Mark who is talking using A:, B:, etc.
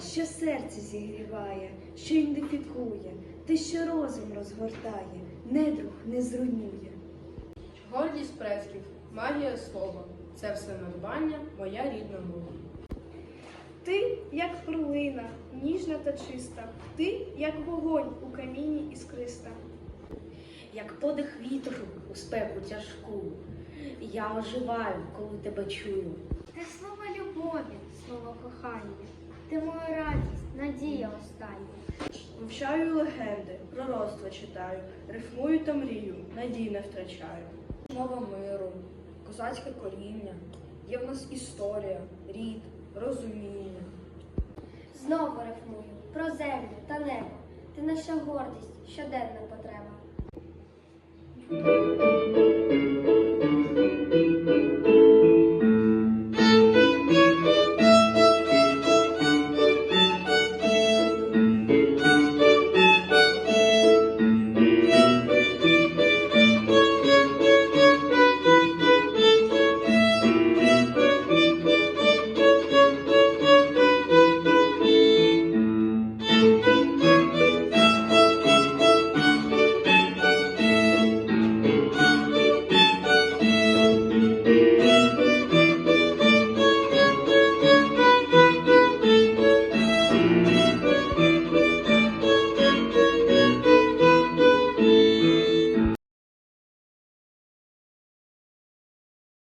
A: що серце зігріває, що ідентифікує, те, що розум розгортає, недруг не зруйнує.
B: Гордість предків, магія слова. Це все надбання, моя рідна мова.
C: Ти як перлина, ніжна та чиста, ти як вогонь у камінні іскриста.
D: як подих вітру у спеку тяжку. Я оживаю, коли тебе чую.
E: Ти слово любові, слово кохання, ти моя радість, надія остання.
A: Вивчаю легенди, пророцтва читаю, рифмую та мрію, надій не втрачаю.
B: Мова миру, козацьке коріння. Є в нас історія, рід, розуміння.
E: Знову рифмую про землю та небо. Ти наша гордість, щоденна потреба.